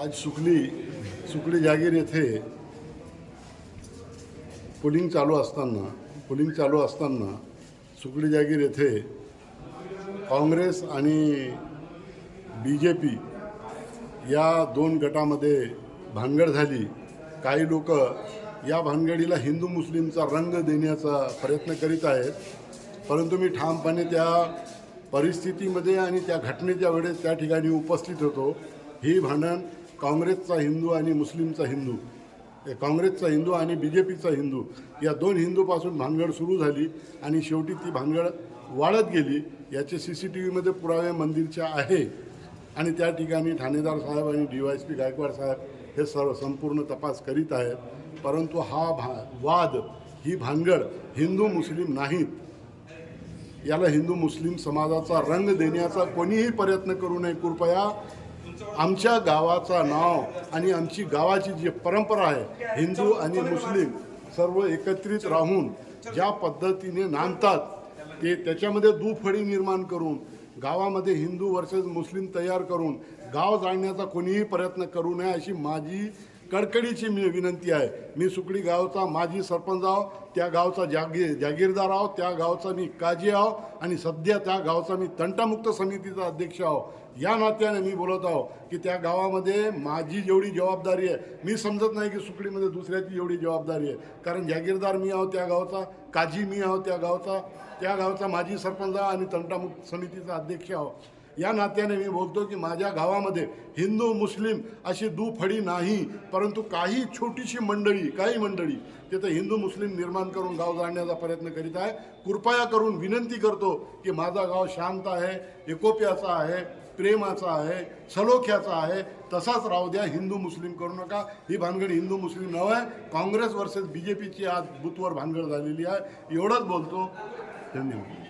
आज सुकली सुकली जागीर येथे पोलिंग चालू असताना पोलिंग चालू असताना सुकडी जागीर येथे काँग्रेस आणि बी जे पी या दोन गटामध्ये भानगड झाली. काही लोक या भानगडीला हिंदू मुस्लिमचा रंग देण्याचा प्रयत्न करीत आहेत. परंतु मी ठामपणे त्या परिस्थितीमध्ये आणि त्या घटनेच्या वेळेस त्या ठिकाणी उपस्थित होतो. ही भांडण काँग्रेसचा हिंदू आणि मुस्लिमचा हिंदू काँग्रेसचा हिंदू आणि बी जे पीचा हिंदू या दोन हिंदूपासून भानगड सुरू झाली आणि शेवटी ती भानगड वाढत गेली याचे सी सी टी व्हीमध्ये पुरावे मंदिरच्या आहे. आणि त्या ठिकाणी ठाणेदार साहेब आणि D Y S P Gaikwad साहेब हे सर्व संपूर्ण तपास करीत आहेत. परंतु हा भा वाद ही भानगड हिंदू मुस्लिम नाहीत. याला हिंदू मुस्लिम समाजाचा रंग देण्याचा कोणीही प्रयत्न करू नये कृपया आमच्या गावाचा नाव आणि आमची गावाची जी परंपरा आहे हिंदू आणि मुस्लिम सर्व एकत्रित राहून ज्या पद्धतीने नांदतात ते त्याच्यामध्ये दुफळी निर्माण करून गावामध्ये हिंदू वर्सेस मुस्लिम तयार करून गाव जाळण्याचा कोणीही प्रयत्न करू नये अशी माझी कडकडीची मी विनंती आहे. मी सुकडी गावचा माजी सरपंच आहो त्या गावचा जागीर जागीरदार आहो त्या गावचा मी काजी आहो आणि सध्या त्या गावचा मी तंटामुक्त समितीचा अध्यक्ष आहो. या नात्याने मी बोलत आहो की त्या गावामध्ये माझी जेवढी जबाबदारी आहे मी समजत नाही की सुकडीमध्ये दुसऱ्याची एवढी जबाबदारी आहे. कारण जागीरदार मी आहो त्या गावचा काजी मी आहो त्या गावचा त्या गावचा माजी सरपंच आहो आणि तंटामुक्त समितीचा अध्यक्ष आहो. या नात्याने मी बोलतो की माझ्या गावामध्ये हिंदू मुस्लिम अशी दुफडी नाही परंतु काही छोटीशी मंडळी काही मंडळी तिथं हिंदू मुस्लिम निर्माण करून गाव जाणण्याचा प्रयत्न करीत आहे. कृपया करून विनंती करतो की माझा गाव शांत आहे एकोप्याचा आहे प्रेमाचा आहे सलोख्याचा आहे. तसाच राहू द्या हिंदू मुस्लिम करू नका. ही भानगड हिंदू मुस्लिम नव आहे. काँग्रेस वर्सेस बी जे पीची आज बुथवर भानगड झालेली आहे. एवढंच बोलतो. धन्यवाद.